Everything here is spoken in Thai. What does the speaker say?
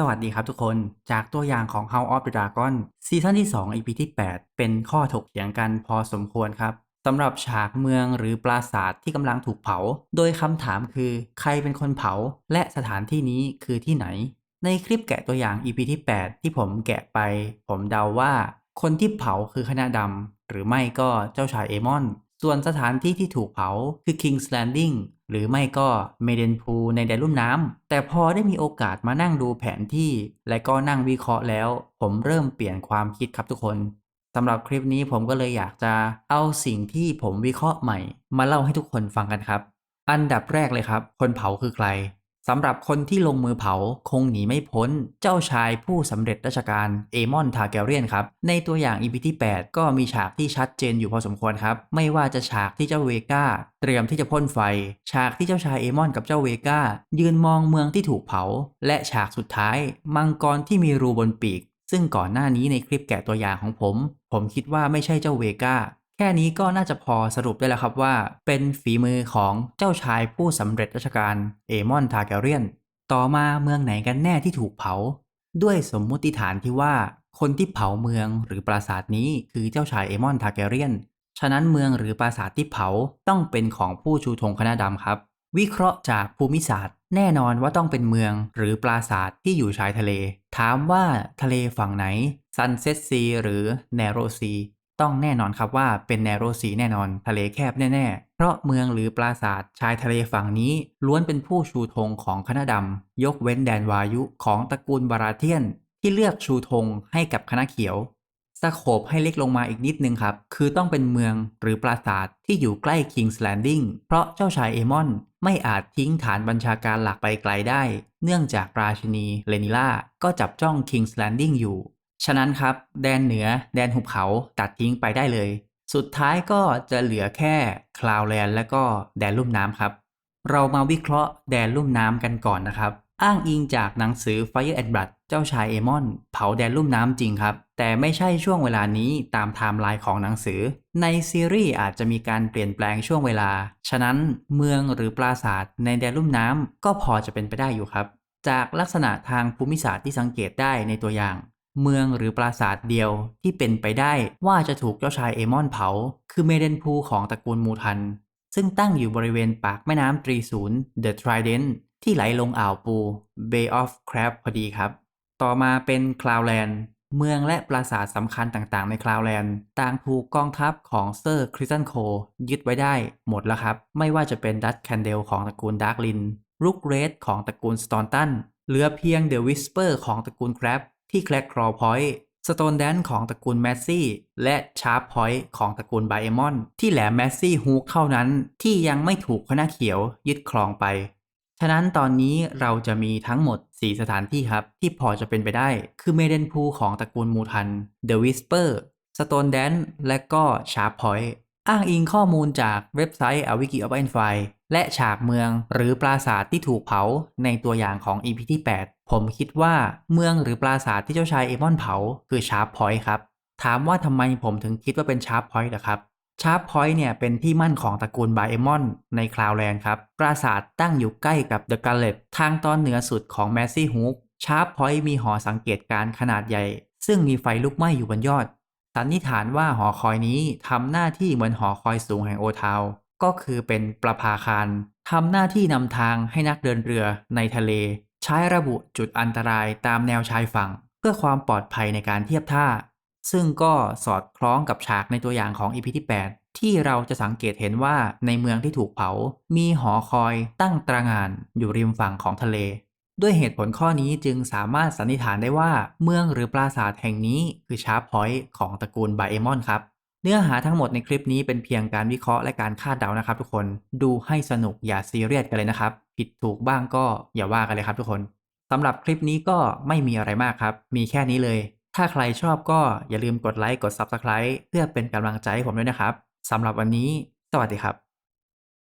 สวัสดีครับทุกคนจากตัวอย่างของ House of the Dragon ซีซั่นที่ 2 EP ที่ 8 เป็นข้อถกเถียงกันพอสมควรครับสำหรับฉากเมืองหรือปราสาทที่กำลังถูกเผา โดยคำถามคือใครเป็นคนเผา และสถานที่นี้คือที่ไหน ในคลิปแกะตัวอย่าง EP ที่ 8 ที่ผมแกะไป ผมเดาว่า คนที่เผาคือคณะดำหรือไม่ก็เจ้าชายเอมอน ส่วนสถานที่ที่ถูกเผาคือ King's Landing หรือไม่ก็เมเดนพูในแดนลุ่มน้ำ แต่พอได้มีโอกาสมานั่งดูแผนที่ และก็นั่งวิเคราะห์แล้ว ผมเริ่มเปลี่ยนความคิดครับทุกคนสำหรับคลิปนี้ผมก็เลยอยากจะเอาสิ่งที่ผมวิเคราะห์ใหม่ มาเล่าให้ทุกคนฟังกันครับ อันดับแรกเลยครับ คนเผาคือใคร สำหรับคนที่ลงมือเผาคงหนีไม่พ้น เจ้าชายผู้สำเร็จราชการเอมอนทาแกเรียนครับ ในตัวอย่าง EP ที่ 8 ก็มีฉากที่ชัดเจนอยู่พอสมควรครับ ไม่ว่าจะฉากที่เจ้าเวก้า เตรียมที่จะพ่นไฟ ฉากที่เจ้าชายเอมอนกับเจ้าเวก้า ยืนมองเมืองที่ถูกเผา และฉากสุดท้าย มังกรที่มีรูบนปีก ซึ่งก่อนหน้านี้ในคลิปแกะตัวอย่างของผม ผมคิดว่าไม่ใช่เจ้าเวก้า แค่นี้ก็น่าจะพอสรุปได้แล้วครับว่า เป็นฝีมือของเจ้าชายผู้สำเร็จราชการเอมอนทาแกเรียน ต่อมาเมืองไหนกันแน่ที่ถูกเผา ด้วยสมมุติฐานที่ว่า คนที่เผาเมืองหรือปราสาทนี้คือเจ้าชายเอมอนทาแกเรียน ฉะนั้นเมืองหรือปราสาทที่เผาต้องเป็นของผู้ชูธงคณะดำครับ วิเคราะห์จากภูมิศาสตร์ แน่นอนว่าต้องเป็นเมืองหรือปราสาทที่อยู่ชายทะเล ถามว่าทะเลฝั่งไหน Sunset Sea หรือ Narrow Sea ต้องแน่นอนครับว่าเป็นแนโรซีแน่นอนทะเลแคบแน่ๆ เพราะเมืองหรือปราสาทชายทะเลฝั่งนี้ล้วนเป็นผู้ชูธงของคณะดำ ยกเว้นแดนวายุของตระกูลบาราเทียน ที่เลือกชูธงให้กับคณะเขียวสโคบให้เล็กลงมาอีกนิดนึงครับ คือต้องเป็นเมืองหรือปราสาทที่อยู่ใกล้ King's Landing เพราะเจ้าชายเอมอนไม่อาจทิ้งฐานบัญชาการหลักไปไกลได้ เนื่องจากราชินีเลนิล่าก็จับจ้อง King's Landing อยู่ ฉะนั้นครับแดนเหนือแดนหุบเขาตัดทิ้งไปได้เลย สุดท้ายก็จะเหลือแค่คลาวแลนด์และก็แดนลุ่มน้ำครับ เรามาวิเคราะห์แดนลุ่มน้ำกันก่อนนะครับ อ้างอิงจากหนังสือ Fire and Blood เจ้าชายเอมอน เผาแดนลุ่มน้ำจริงครับ แต่ไม่ใช่ช่วงเวลานี้ตามไทม์ไลน์ของหนังสือ ในซีรีส์อาจจะมีการเปลี่ยนแปลงช่วงเวลา ฉะนั้นเมืองหรือปราสาทในแดนลุ่มน้ำก็พอจะเป็นไปได้อยู่ครับจากลักษณะทางภูมิศาสตร์ที่สังเกตได้ในตัวอย่าง เมืองหรือปราสาทเดียวที่เป็นไปได้ว่าจะถูกเจ้าชายเอมอนเผา คือเมเดนพูของตระกูลมูทัน ซึ่งตั้งอยู่บริเวณปากแม่น้ำตรีศูนย์ The Trident ที่ไหลลงอ่าวปู Bay of Crab พอดีครับ ต่อมาเป็นคลาวแลนด์เมืองและปราสาทสำคัญต่างๆ ในคลาวแลนด์ต่างถูกกองทัพของเซอร์คริสตันโคยึดไว้ได้หมดแล้วครับ ไม่ว่าจะเป็นดัตแคนเดลของตระกูลดาร์กลินรุกเรดของตระกูลสตอนตันเหลือเพียงเดอะวิสเปอร์ของตระกูลแครบ ที่แคลครอพอยต์สโตนแดนของตระกูลแมสซี่ และชาร์ปพอยต์ของตระกูลไบเอมอน ที่แหลมแมสซี่ฮูกเท่านั้นที่ยังไม่ถูกคณะเขียวยึดครองไป ฉะนั้นตอนนี้เราจะมีทั้งหมด 4 สถานที่ครับ ที่พอจะเป็นไปได้ คือเมเดนพูของตระกูลมูทัน The Whisper Stone Dance และก็ Sharp Point อ้างอิงข้อมูลจากเว็บไซต์ A Wiki of n f i และฉากเมืองหรือปราสาทที่ถูกเผาในตัวอย่างของ EP ที่ 8 ผมคิดว่าเมืองหรือปราสาทที่เจ้าชายเอมอนเผาคือ Sharp Point ครับ ถามว่าทำไมผมถึงคิดว่าเป็น Sharp Point ล่ะครับชาร์ปพอยต์เนี่ยเป็นที่มั่นของตระกูลไบเอมอนในคลาวแลนด์ครับ ปราสาทตั้งอยู่ใกล้กับเดอะกัลเลตทางตอนเหนือสุดของแมสซี่ฮูกชาร์ปพอยต์มีหอสังเกตการณ์ขนาดใหญ่ ซึ่งมีไฟลุกไหม้อยู่บนยอด สันนิษฐานว่าหอคอยนี้ทำหน้าที่เหมือนหอคอยสูงแห่งโอทาวก็คือเป็นประภาคารทำหน้าที่นำทางให้นักเดินเรือในทะเล ใช้ระบุจุดอันตรายตามแนวชายฝั่ง เพื่อความปลอดภัยในการเทียบท่า ซึ่งก็สอดคล้องกับฉากในตัวอย่างของ EP ที่ 8 ที่เราจะสังเกตเห็นว่าในเมืองที่ถูกเผา มีหอคอยตั้งตระหง่านอยู่ริมฝั่งของทะเล ด้วยเหตุผลข้อนี้จึงสามารถสันนิษฐานได้ว่าเมืองหรือปราสาทแห่งนี้คือชาร์ปพอยต์ของตระกูลไบเอมอนครับ เนื้อหาทั้งหมดในคลิปนี้เป็นเพียงการวิเคราะห์และการคาดเดานะครับทุกคน ดูให้สนุกอย่าซีเรียสกันเลยนะครับ ผิดถูกบ้างก็อย่าว่ากันเลยครับทุกคนสำหรับคลิปนี้ก็ไม่มีอะไรมากครับ มีแค่นี้เลย ถ้าใครชอบก็อย่าลืมกดไลค์กด Subscribe เพื่อเป็นกำลังใจให้ผมด้วยนะครับสำหรับวันนี้ สวัสดีครับ